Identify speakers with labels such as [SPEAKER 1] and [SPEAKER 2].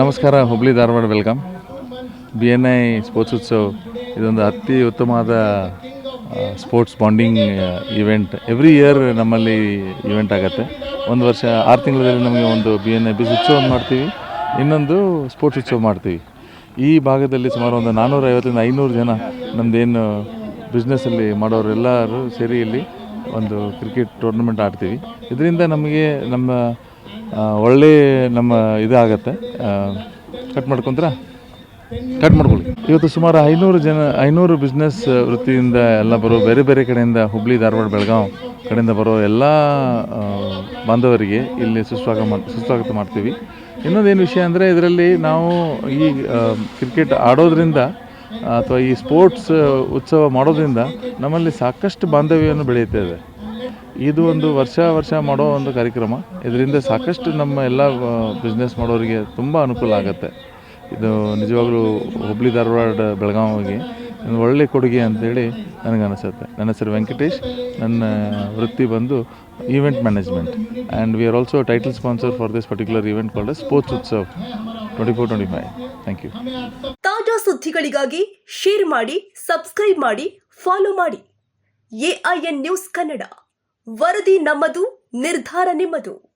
[SPEAKER 1] ನಮಸ್ಕಾರ, Hubli Dharwad welcome. B N I sports Utsav, ಇದೊಂದು ಅತಿ ಉತ್ತಮವಾದ sports bonding event every year ನಮ್ಮಲ್ಲಿ ಇವೆಂಟ್ ಆಗುತ್ತೆ. ಒಂದು ವರ್ಷ, ಆರು ತಿಂಗಳಲ್ಲಿ ನಮಗೆ ಒಂದು ಬಿ ಎನ್ ಐ ಬಿಸ್ ಉತ್ಸವ ಮಾಡ್ತೀವಿ. ಇನ್ನೊಂದು ಸ್ಪೋರ್ಟ್ಸ್ ಉತ್ಸವ ಮಾಡ್ತೀವಿ. ಈ ಭಾಗದಲ್ಲಿ ಸುಮಾರು ಒಂದು ನಾನ್ನೂರ ಐವತ್ತರಿಂದ ಐನೂರು ಜನ ನಮ್ಮದೇನು ಬಿಸ್ನೆಸ್ಸಲ್ಲಿ ಮಾಡೋರೆಲ್ಲರೂ ಸೇರಿ ಇಲ್ಲಿ ಒಂದು ಕ್ರಿಕೆಟ್ ಟೂರ್ನಮೆಂಟ್ ಆಡ್ತೀವಿ. ಇದರಿಂದ ನಮಗೆ ನಮ್ಮ ಒಳ್ಳೆ ನಮ್ಮ ಇದಾಗತ್ತೆ. ಕಟ್ ಮಾಡ್ಕೊಂತೀರಾ? ಕಟ್ ಮಾಡ್ಕೊಳ್ಳಿ. ಇವತ್ತು ಸುಮಾರು ಐನೂರು ಜನ, ಐನೂರು ಬಿಸ್ನೆಸ್ ವೃತ್ತಿಯಿಂದ ಎಲ್ಲ ಬರೋ, ಬೇರೆ ಬೇರೆ ಕಡೆಯಿಂದ ಹುಬ್ಳಿ, ಧಾರವಾಡ ಬೆಳಗಾವಿ ಕಡೆಯಿಂದ ಬರೋ ಎಲ್ಲ ಬಾಂಧವರಿಗೆ ಇಲ್ಲಿ ಸುಸ್ವಾಗತ ಸುಸ್ವಾಗತ ಮಾಡ್ತೀವಿ. ಇನ್ನೊಂದೇನು ವಿಷಯ ಅಂದರೆ ಇದರಲ್ಲಿ ನಾವು ಈ ಕ್ರಿಕೆಟ್ ಆಡೋದ್ರಿಂದ ಅಥವಾ ಈ ಸ್ಪೋರ್ಟ್ಸ್ ಉತ್ಸವ ಮಾಡೋದ್ರಿಂದ ನಮ್ಮಲ್ಲಿ ಸಾಕಷ್ಟು ಬಾಂಧವ್ಯವನ್ನು ಬೆಳೆಯುತ್ತಾ. ಇದೆ ಒಂದು ವರ್ಷ ವರ್ಷ ಮಾಡೋ ಒಂದು ಕಾರ್ಯಕ್ರಮ. ಇದರಿಂದ ಸಾಕಷ್ಟು ನಮ್ಮ ಎಲ್ಲ ಬಿಸ್ನೆಸ್ ಮಾಡೋರಿಗೆ ತುಂಬ ಅನುಕೂಲ ಆಗುತ್ತೆ. ಇದು ನಿಜವಾಗ್ಲೂ ಹುಬ್ಳಿ ಧಾರವಾಡ ಬೆಳಗಾವಿಗೆ ಒಂದು ಒಳ್ಳೆ ಕೊಡುಗೆ ಅಂತೇಳಿ ನನಗೆ ಅನಿಸುತ್ತೆ. ನನ್ನ ಹೆಸರು ವೆಂಕಟೇಶ್. ನನ್ನ ವೃತ್ತಿ ಬಂದು event management and we are also title sponsor for this particular event called sports Utsav twenty four twenty five thank you
[SPEAKER 2] ತಾಜಾ ಸುದ್ದಿಗಳಿಗಾಗಿ ಶೇರ್ ಮಾಡಿ ಸಬ್ಸ್ಕ್ರೈಬ್ ಮಾಡಿ ಫಾಲೋ ಮಾಡಿ. A I N news Kannada ವರದಿ ನಮ್ಮದು ನಿರ್ಧಾರ ನಿಮ್ಮದು.